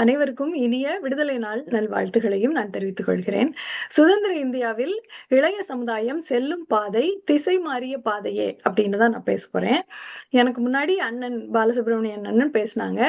அனைவருக்கும் இனிய விடுதலை நாள் நல்வாழ்த்துகளையும் நான் தெரிவித்துக் கொள்கிறேன். சுதந்திர இந்தியாவில் இளைய சமுதாயம் செல்லும் பாதை திசை மாறிய பாதையே அப்படின்னு தான் நான் பேச போறேன். எனக்கு முன்னாடி அண்ணன் பாலசுப்ரமணியன் அண்ணன் பேசினாங்க.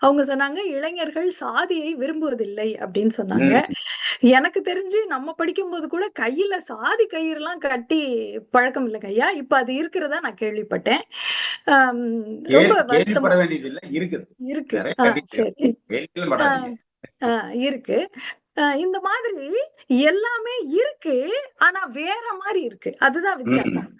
அவங்க சொன்னாங்க இளைஞர்கள் சாதியை விரும்புவதில்லை அப்படின்னு சொன்னாங்க. எனக்கு தெரிஞ்சு நம்ம படிக்கும்போது கூட கையில சாதி கயிறுலாம் கட்டி பழக்கம் இல்லை கையா இப்ப அது இருக்கிறதா நான் கேள்விப்பட்டேன். ரொம்ப வருத்தமா இருக்கு. சரி. இருக்கு. இந்த மாதிரி எல்லாமே இருக்கு ஆனா வேற மாதிரி இருக்கு. அதுதான் வித்தியாசம்.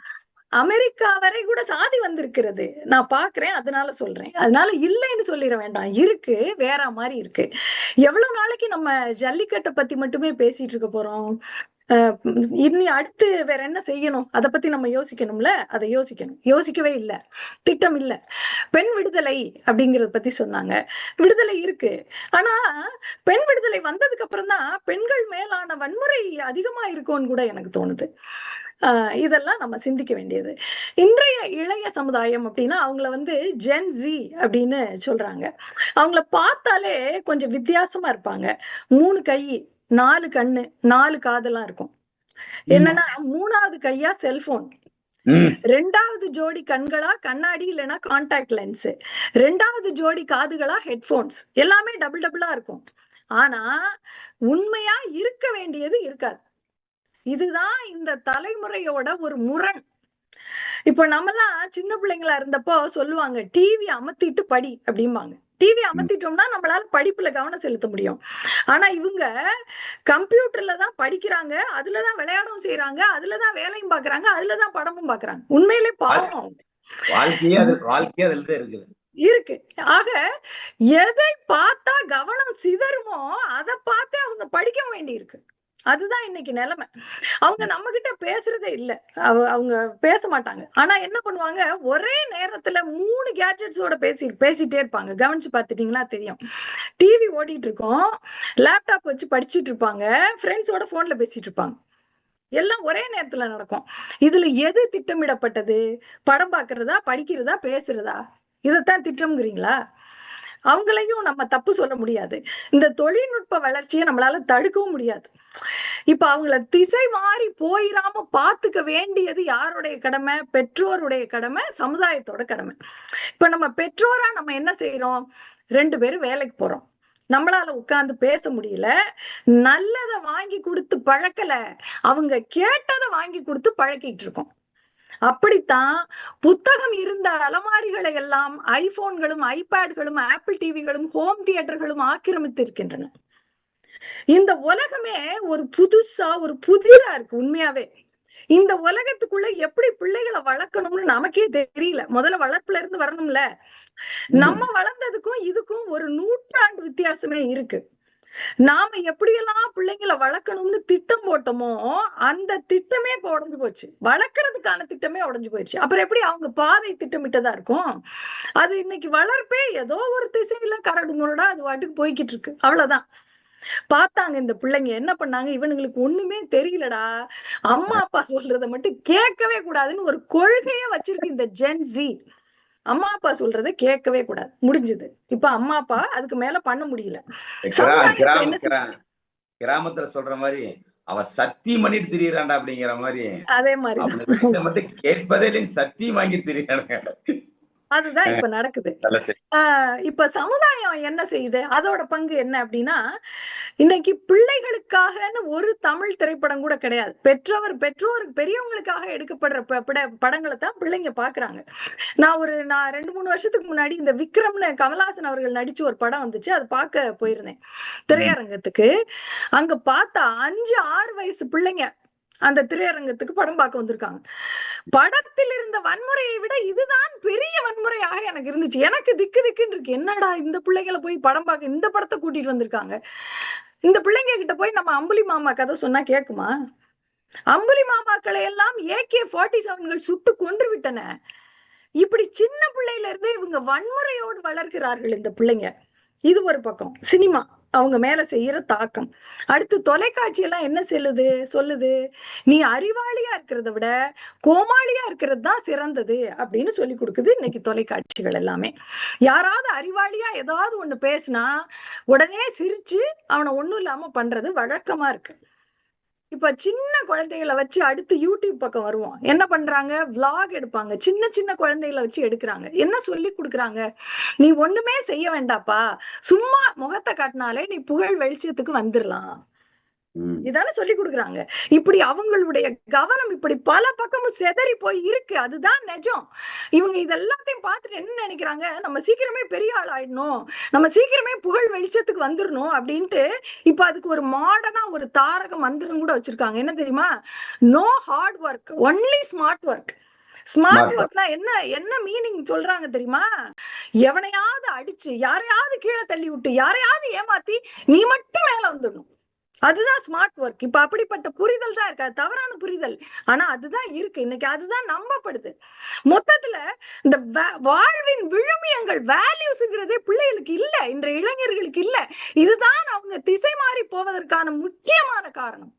அமெரிக்கா வரை கூட சாதி வந்திருக்கிறது. நான் பாக்குறேன் அதனால சொல்றேன். அதனால இல்லைன்னு சொல்லிட வேண்டாம். இருக்கு வேற மாதிரி இருக்கு. எவ்வளவு நாளைக்கு நம்ம ஜல்லிக்கட்டை பத்தி மட்டுமே பேசிட்டு இருக்க போறோம்? இனி அடுத்து வேற என்ன செய்யணும்? அதை பத்தி நம்ம யோசிக்கணும்ல? அதை யோசிக்கணும். யோசிக்கவே இல்லை. திட்டம் இல்ல. பெண் விடுதலை அப்படிங்கறத பத்தி சொன்னாங்க. விடுதலை இருக்கு. ஆனா பெண் விடுதலை வந்ததுக்கு அப்புறம் தான் பெண்கள் மேலான வன்முறை அதிகமா இருக்கும்னு கூட எனக்கு தோணுது. ஆஹ் இதெல்லாம் நம்ம சிந்திக்க வேண்டியது. இன்றைய இளைய சமுதாயம் அப்படின்னா அவங்கள வந்து ஜென் ஜி அப்படின்னு சொல்றாங்க. அவங்கள பார்த்தாலே கொஞ்சம் வித்தியாசமா இருப்பாங்க. மூணு கை நாலு கண்ணு நாலு காதெல்லாம் இருக்கும். என்னன்னா மூணாவது கையா செல்போன். ரெண்டாவது ஜோடி கண்களா கண்ணாடி இல்லைன்னா கான்டாக்ட் லென்ஸ் ரெண்டாவது ஜோடி காதுகளா ஹெட்போன்ஸ் எல்லாமே டபுள் டபுளா இருக்கும். ஆனா உண்மையா இருக்க வேண்டியது இருக்காது. இதுதான் இந்த தலைமுறையோட ஒரு முரண். இப்போ நம்மலாம் சின்ன பிள்ளைங்களா இருந்தப்போ சொல்லுவாங்க டிவி அமர்த்திட்டு படி அப்படிம்பாங்க. டிவி அமர்த்திட்டோம்னா நம்மளால படிப்புல கவனம் செலுத்த முடியும். ஆனா இவங்க கம்ப்யூட்டர்ல தான் படிக்கிறாங்க அதுலதான் விளையாடவும் செய்யறாங்க அதுலதான் வேலையும் பாக்குறாங்க அதுலதான் படமும் பாக்குறாங்க. உண்மையிலே பாவம். வாழ்க்கையே அது வாழ்க்கையே அதுல தான் இருக்குது. இருக்கு. ஆக எதை பார்த்தா கவனம் சிதறுமோ அதை பார்த்தே அவங்க படிக்க வேண்டி இருக்கு அதுதான் இன்னைக்கு நிலைமை. அவங்க நம்ம கிட்ட பேசுறதே இல்ல. அவ- அவங்க பேச மாட்டாங்க. ஆனா என்ன பண்ணுவாங்க? ஒரே நேரத்துல மூணு கேட்ஜெட்ஸோட பேசி பேசிட்டே இருப்பாங்க. கவனிச்சு பாத்துட்டீங்களா தெரியும். டிவி ஓடிட்டு இருக்கோம். லேப்டாப் வச்சு படிச்சிட்டு இருப்பாங்க. ஃப்ரெண்ட்ஸோட போன்ல பேசிட்டு இருப்பாங்க. எல்லாம் ஒரே நேரத்துல நடக்கும். இதுல எது திட்டமிடப்பட்டது? படம் பாக்குறதா படிக்கிறதா? பேசுறதா? இதைத்தான் திட்டம்ங்கிறீங்களா? அவங்களையும் நம்ம தப்பு சொல்ல முடியாது. இந்த தொழில்நுட்ப வளர்ச்சியை நம்மளால தடுக்கவும் முடியாது. இப்ப அவங்கள திசை மாறி போயிடாம பாத்துக்க வேண்டியது யாருடைய கடமை? பெற்றோருடைய கடமை சமுதாயத்தோட கடமை. இப்ப நம்ம பெற்றோரா நம்ம என்ன செய்யறோம் ரெண்டு பேரும் வேலைக்கு போறோம். நம்மளால உட்கார்ந்து பேச முடியல. நல்லதை வாங்கி கொடுத்து பழக்கல. அவங்க கேட்டதை வாங்கி கொடுத்து பழக்கிட்டு இருக்கோம். அப்படித்தான் புத்தகம் இருந்த அலமாரிகளை எல்லாம் ஐபோன்களும் ஐபேட்களும் ஆப்பிள் டிவிகளும் ஹோம் தியேட்டர்களும் ஆக்கிரமித்து இருக்கின்றன இந்த உலகமே ஒரு புதுசா ஒரு புதிரா இருக்கு உண்மையாவே. இந்த உலகத்துக்குள்ள எப்படி பிள்ளைகளை வளர்க்கணும்னு நமக்கே தெரியல. முதல்ல வளர்ப்புல இருந்து வரணும்ல. நம்ம வளர்ந்ததுக்கும் இதுக்கும் ஒரு நூற்றாண்டு வித்தியாசமே இருக்கு. நாம எப்படியெல்லாம் பிள்ளைங்களை வளர்க்கணும்னு திட்டம் போட்டோமோ அந்த திட்டமே இப்ப உடஞ்சு போச்சு. வளர்க்கறதுக்கான திட்டமே உடஞ்சு போயிடுச்சு. அப்புறம் எப்படி அவங்க பாதை திட்டமிட்டதா இருக்கும்? அது இன்னைக்கு வளர்ப்பே ஏதோ ஒரு திசையில கரடு முரடா அது வாட்டுக்கு போய்கிட்டு இருக்கு. அவ்வளவுதான். பார்த்தாங்க இந்த பிள்ளைங்க. என்ன பண்ணாங்க? இவனுங்களுக்கு ஒண்ணுமே தெரியலடா. அம்மா அப்பா சொல்றத மட்டும் கேட்கவே கூடாதுன்னு ஒரு கொள்கைய வச்சிருக்கு இந்த ஜென்சி அம்மா அப்பா சொல்றத கேட்கவே கூடாது. முடிஞ்சது. இப்ப அம்மா அப்பா அதுக்கு மேல பண்ண முடியல. கிராமத்துல சொல்ற மாதிரி அவ சத்தியம் பண்ணிட்டு திரியறான்டா அப்படிங்கிற மாதிரி. அதே மாதிரி மட்டும் கேட்பதே இல்லைன்னு சத்தியம் வாங்கிட்டு திரியறானுங்க. அதுதான் இப்ப நடக்குது. இப்ப சமுதாயம் என்ன செய்யுது? அதோட பங்கு என்ன அப்படின்னா இன்னைக்கு பிள்ளைகளுக்காகன்னு ஒரு தமிழ் திரைப்படம் கூட கிடையாது. பெற்றோர் பெற்றோர் பெரியவங்களுக்காக எடுக்கப்படுற படங்களை தான் பிள்ளைங்க பாக்குறாங்க. நான் ஒரு நான் ரெண்டு மூணு வருஷத்துக்கு முன்னாடி இந்த விக்ரம்னு கமலஹாசன் அவர்கள் நடிச்சு ஒரு படம் வந்துச்சு. அது பார்க்க போயிருந்தேன். திரையரங்கத்துக்கு. அங்க பார்த்தா அஞ்சு ஆறு வயசு பிள்ளைங்க அந்த திரையரங்கத்துக்கு படம் பார்க்க வந்திருக்காங்க. படத்தில் இருந்த வன்முறையை விட இதுதான் பெரிய வன்முறையாக எனக்கு இருந்துச்சு. எனக்கு திக்கு திக்குன்னு இருக்கு. என்னடா இந்த பிள்ளைகளை போய் படம் பார்க்க இந்த படத்தை கூட்டிட்டு வந்திருக்காங்க? இந்த பிள்ளைங்க கிட்ட போய் நம்ம அம்புலி மாமா கதை சொன்னா கேக்குமா? அம்புலி மாமாக்களை எல்லாம் ஏகே ஃபார்ட்டி செவன்கள் சுட்டு கொன்று விட்டன. இப்படி சின்ன பிள்ளையில இருந்து இவங்க வன்முறையோடு வளர்க்கிறார்கள் இந்த பிள்ளைங்க. இது ஒரு பக்கம். சினிமா. அவங்க மேல செய்யற தாக்கம். அடுத்து தொலைக்காட்சி எல்லாம் என்ன செல்லுது? சொல்லுது நீ அறிவாளியா இருக்கிறத விட கோமாளியா இருக்கிறது தான் சிறந்தது அப்படின்னு சொல்லி கொடுக்குது இன்னைக்கு தொலைக்காட்சிகள் எல்லாமே. யாராவது அறிவாளியா ஏதாவது ஒண்ணு பேசினா உடனே சிரிச்சு அவனை ஒண்ணும் இல்லாம பண்றது வழக்கமா இருக்கு. இப்ப சின்ன குழந்தைகளை வச்சு அடுத்து யூடியூப் பக்கம் வருவோம். என்ன பண்றாங்க? விளாக் எடுப்பாங்க. சின்ன சின்ன குழந்தைகளை வச்சு எடுக்கிறாங்க. என்ன சொல்லி கொடுக்குறாங்க? நீ ஒண்ணுமே செய்ய வேண்டாப்பா. சும்மா முகத்தை காட்டினாலே நீ புகழ் வெளிச்சத்துக்கு வந்துடலாம் இதானே சொல்லி கொடுக்குறாங்க. இப்படி அவங்களுடைய கவனம் இப்படி பல பக்கமும் செதறி போய் இருக்கு. அதுதான் நிஜம். இவங்க இதெல்லாத்தையும் பார்த்துட்டு என்ன நினைக்கிறாங்க? நம்ம சீக்கிரமே பெரிய ஆள் ஆயிடணும். நம்ம சீக்கிரமே புகழ் வெளிச்சத்துக்கு வந்துடணும் அப்படின்ட்டு இப்ப அதுக்கு ஒரு மாடர்னா ஒரு தாரக மந்திரம் கூட வச்சிருக்காங்க. என்ன தெரியுமா? No hard work only smart work smart. ஒர்க்னா என்ன என்ன மீனிங் சொல்றாங்க தெரியுமா? எவனையாவது அடிச்சு யாரையாவது கீழே தள்ளி விட்டு யாரையாவது ஏமாத்தி நீ மட்டும் மேல வந்துடணும் அதுதான் ஸ்மார்ட் ஒர்க் இப்ப அப்படிப்பட்ட புரிதல் தான் இருக்கு. அது தவறான புரிதல். ஆனா அதுதான் இருக்கு. இன்னைக்கு அதுதான் நம்பப்படுது. மொத்தத்துல இந்த வாழ்வின் விழுமியங்கள் வேல்யூஸ்ங்கிறதே பிள்ளைகளுக்கு இல்ல. இன்றைய இளைஞர்களுக்கு இல்ல. இதுதான் அவங்க திசை மாறி போவதற்கான முக்கியமான காரணம்.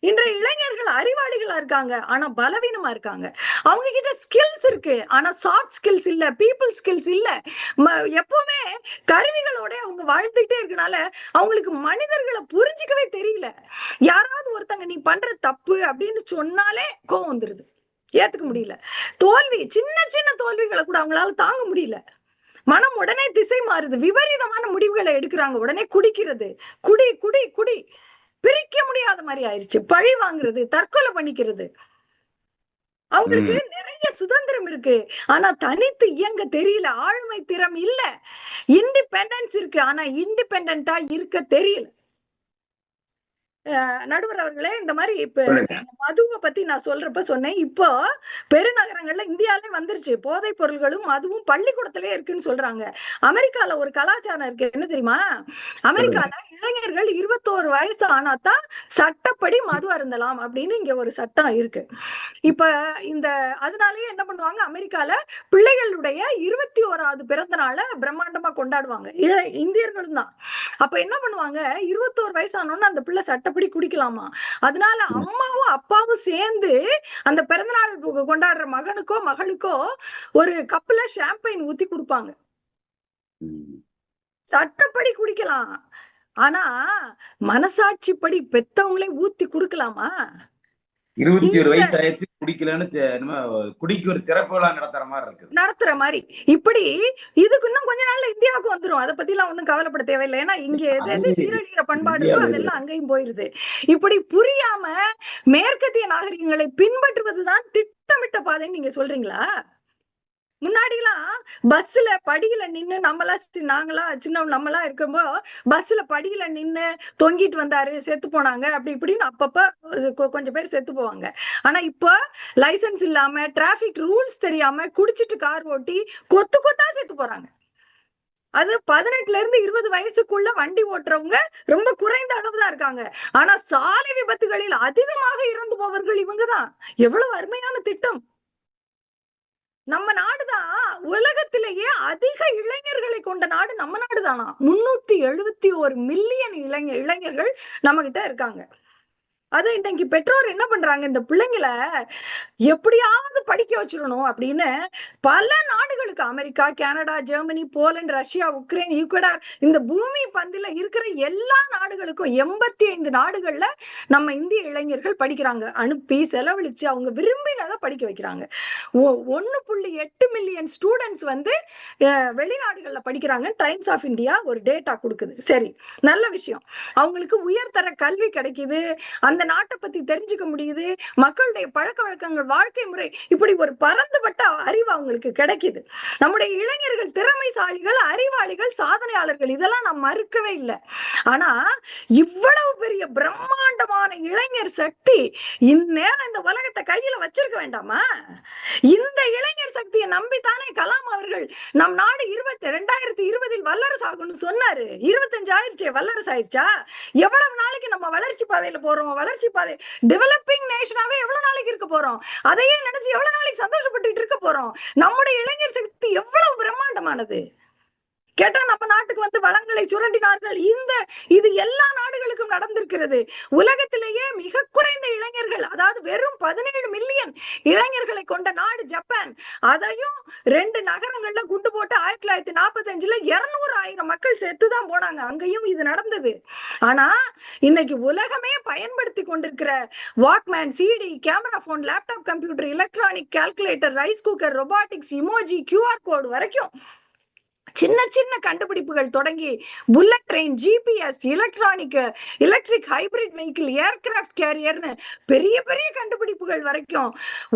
இன்றைய இளைஞர்கள் அறிவாளிகளா இருக்காங்க ஆனா பலவீனமா இருக்காங்க. அவங்க கிட்ட ஸ்கில்ஸ் இருக்கு ஆனா சாஃப்ட் ஸ்கில்ஸ் இல்ல பீப்புள் ஸ்கில்ஸ் இல்ல. ம- எப்பவுமே கருவிகளோட அவங்க வாழ்ந்துகிட்டே இருக்கனால அவங்களுக்கு மனிதர்களை புரிஞ்சுக்கவே தெரியல. யாராவது ஒருத்தங்க நீ பண்ற தப்பு அப்படின்னு சொன்னாலே கோவம் வந்துருது. ஏத்துக்க முடியல. தோல்வி சின்ன சின்ன தோல்விகளை கூட அவங்களால தாங்க முடியல. மனம் உடனே திசை மாறுது. விபரீதமான முடிவுகளை எடுக்கிறாங்க. உடனே குடிக்கிறது. குடி குடி குடி. பிரிக்க முடியாத மாதிரி ஆயிருச்சு. பழி வாங்குறது தற்கொலை பண்ணிக்கிறது. அவங்களுக்கு நிறைய சுதந்திரம் இருக்கு. ஆனா தனித்து இயங்க தெரியல. ஆளுமை திறம் இல்ல. இண்டிபெண்டன்ஸ் இருக்கு. ஆனா இண்டிபெண்டா இருக்க தெரியல. நடுவர் அவர்களே இந்த மாதிரி இப்ப. மதுவை பத்தி நான் சொல்றப்ப சொன்னேன். இப்போ பெருநகரங்கள்ல இந்தியாலே வந்துருச்சு. போதைப் பொருள்களும் மதுவும் பள்ளிக்கூடத்திலே இருக்குன்னு சொல்றாங்க. அமெரிக்கால ஒரு கலாச்சாரம் இருக்கு. என்ன தெரியுமா? அமெரிக்கால இளைஞர்கள் இருபத்தோரு வயசு ஆனாதான் சட்டப்படி மது அருந்தலாம் அப்படின்னு இங்க ஒரு சட்டம் இருக்கு. இப்ப இந்த அதனாலயே என்ன பண்ணுவாங்க? அமெரிக்கால பிள்ளைகளுடைய இருபத்தி ஓராவது பிறந்த நாளை பிரம்மாண்டமா கொண்டாடுவாங்க. இந்தியர்களும் தான். அப்ப என்ன பண்ணுவாங்க? இருபத்தோரு வயசானோன்னு அந்த பிள்ளை சட்டப்படி குடிக்கலாமா? அதனால அம்மாவும் அப்பாவும் சேர்ந்து அந்த பிறந்தநாள் கொ- கொண்டாடுற மகனுக்கோ மகளுக்கோ ஒரு கப்புல ஷாம்பைன் ஊத்தி கொடுப்பாங்க. சட்டப்படி குடிக்கலாம். ஆனா மனசாட்சிப்படி பெத்தவங்களே ஊத்தி குடுக்கலாமா? இருபத்தி ஒரு வயசு ஆயிடுச்சு குடிக்கலன்னு குடிக்கு ஒரு திறப்பு விழா நடத்துற மாதிரி இருக்குது. நடத்துற மாதிரி. இப்படி இதுக்கு இன்னும் கொஞ்ச நாள்ல இந்தியாவுக்கு வந்துரும். அதை பத்தி எல்லாம் ஒண்ணும் கவலைப்பட தேவையில்லை. ஏன்னா இங்க எது எது சீரழிகிற பண்பாடு இருக்கோ. அதெல்லாம் அங்கேயும் போயிருது. இப்படி புரியாம மேற்கத்திய நாகரிகங்களை பின்பற்றுவதுதான் திட்டமிட்ட பாதைன்னு நீங்க சொல்றீங்களா? முன்னாடிலாம் பஸ்ல படியில நின்னு நம்மளா நாங்களா சின்ன நம்மளா இருக்கும்போ பஸ்ல படியில நின்னு தொங்கிட்டு வந்தாரு செத்து போனாங்க அப்படி இப்படின்னு அப்பப்ப கொ- கொஞ்சம் பேர் செத்து போவாங்க. ஆனா இப்போ லைசன்ஸ் இல்லாம டிராபிக் ரூல்ஸ் தெரியாம குடிச்சிட்டு கார் ஓட்டி கொத்து கொத்தா செத்து போறாங்க. அது பதினெட்டுல இருந்து இருபது வயசுக்குள்ள வண்டி ஓட்டுறவங்க ரொம்ப குறைந்த அளவுதான் இருக்காங்க. ஆனா சாலை விபத்துகளில் அதிகமாக இறந்து போவர்கள் இவங்கதான். எவ்வளவு அருமையான திட்டம். நம்ம நாடுதான் உலகத்திலேயே அதிக இளைஞர்களை கொண்ட நாடு நம்ம நாடுதானா? முன்னூத்தி எழுபத்தி ஒரு மில்லியன் இளைஞர் இளைஞர்கள் நம்ம கிட்ட இருக்காங்க. அது இன்னைக்கு பெற்றோர் என்ன பண்றாங்க? இந்த பிள்ளைங்களை எப்படியாவது படிக்க வச்சிடணும் அப்படின்னு பல நாடுகளுக்கு America Canada Germany Poland Russia Ukraine Ecuador இந்த பூமி பந்தில இருக்கிற எல்லா நாடுகளுக்கும் எண்பத்தி ஐந்து நாடுகள்ல நம்ம இந்திய இளைஞர்கள் படிக்கிறாங்க. அனுப்பி செலவழிச்சு அவங்க விரும்பினதை படிக்க வைக்கிறாங்க. ஒ- புள்ளி எட்டு மில்லியன் ஸ்டூடெண்ட்ஸ் வந்து வெளிநாடுகள்ல படிக்கிறாங்க. டைம்ஸ் ஆஃப் இந்தியா ஒரு டேட்டா கொடுக்குது. சரி நல்ல விஷயம். அவங்களுக்கு உயர்தர கல்வி கிடைக்குது. அந்த நாட்டை பத்தி தெரிஞ்சுக்க முடியுது? மக்களுடைய பழக்க வழக்கங்கள் வாழ்க்கை முறை இப்படி ஒரு பரந்துபட்ட அறிவு அவங்களுக்கு கிடைக்குது. நம்முடைய இளைஞர்கள் திறமைசாலிகள் அறிவாளிகள் சாதனையாளர்கள் இதெல்லாம் நான் மறுக்கவே இல்லை. ஆனா இவ்வளவு பெரிய பிரம்மாண்டமான இளைஞர் சக்தி இந்நேரம் இந்த உலகத்தை கையில வச்சிருக்க வேண்டாமா? இந்த இளைஞர் சக்தியை நம்பித்தானே கலாம் அவர்கள் நம் நாடு இருபத்தி ரெண்டாயிரத்தி இருபதில் வல்லரசு ஆகும்னு சொன்னாரு. இருபத்தஞ்சு ஆயிருச்சே வல்லரசு ஆயிருச்சா? எவ்வளவு நாளைக்கு நம்ம வளர்ச்சி பாதையில போறோம்? வளர்ச்சி பாதை டெவலப்பிங் நேஷனாவே எவ்வளவு நாளைக்கு இருக்க போறோம்? அதையே நினைச்சு எவ்வளவு நாளைக்கு சந்தோஷப்பட்டு இருக்க போறோம்? நம்முடைய இளைஞர் சக்தி எவ்வளவு பிரம்மாண்டமானது? கேட்டா நம்ம நாட்டுக்கு வந்து வளங்களை சுரண்டினார்கள். இந்த இது எல்லா நாடுகளுக்கும் நடந்திருக்கிறது. உலகத்திலேயே மிக வெறும் பதினேழு மில்லியன் இளைஞர்களை கொண்ட நாடு ஜப்பான். அதையும் ரெண்டு நகரங்கள்ல குண்டு போட்டு ஆயிரத்தி தொள்ளாயிரத்தி நாற்பத்தி அஞ்சுல இருநூறு ஆயிரம் மக்கள் செத்துதான் போனாங்க. அங்கேயும் இது நடந்தது. ஆனா இன்னைக்கு உலகமே பயன்படுத்தி கொண்டிருக்கிற Walkman CD camera phone laptop computer electronic calculator rice cooker robotics emoji QR code வரைக்கும் சின்ன சின்ன கண்டுபிடிப்புகள் தொடங்கி bullet train GPS electronic electric hybrid vehicle aircraft கேரியர்னு பெரிய பெரிய கண்டுபிடிப்புகள் வரைக்கும்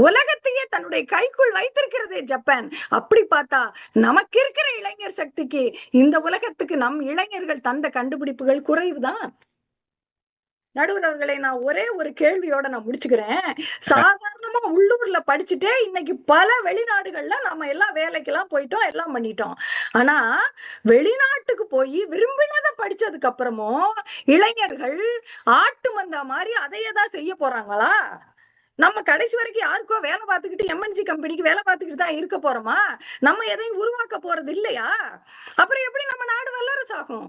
உலகத்தையே தன்னுடைய கைக்குள் வைத்திருக்கிறது ஜப்பான். அப்படி பார்த்தா நமக்கு இருக்கிற இளைஞர் சக்திக்கு இந்த உலகத்துக்கு நம் இளைஞர்கள் தந்த கண்டுபிடிப்புகள் குறைவுதான். நடுவர் அவர்களை நான் ஒரே ஒரு கேள்வியோட நான் முடிச்சுக்கிறேன். சாதாரணமா உள்ளூர்ல படிச்சுட்டே இன்னைக்கு பல வெளிநாடுகள்ல நம்ம எல்லாம் வேலைக்கெல்லாம் போயிட்டோம் எல்லாம் பண்ணிட்டோம். ஆனா வெளிநாட்டுக்கு போய் விரும்பினதை படிச்சதுக்கு அப்புறமும் இளைஞர்கள் ஆட்டு மந்தா மாதிரி அதையே தான் செய்ய போறாங்களா? நம்ம கடைசி வரைக்கும் யாருக்கோ வேலை பார்த்துக்கிட்டு எம்என்சி கம்பெனிக்கு வேலை பார்த்துக்கிட்டு தான் இருக்க போறோமா? நம்ம எதையும் உருவாக்க போறது இல்லையா? அப்புறம் எப்படி நம்ம நாடு வல்லரசு ஆகும்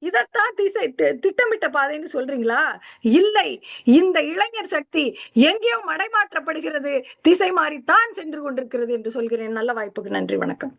இதத்தான் திசை தி- திட்டமிட்ட பாதைன்னு சொல்றீங்களா? இல்லை. இந்த இளைஞர் சக்தி எங்கேயோ மடைமாற்றப்படுகிறது. திசை மாறித்தான் சென்று கொண்டிருக்கிறது என்று சொல்கிறேன். நல்ல வாய்ப்புக்கு நன்றி. வணக்கம்.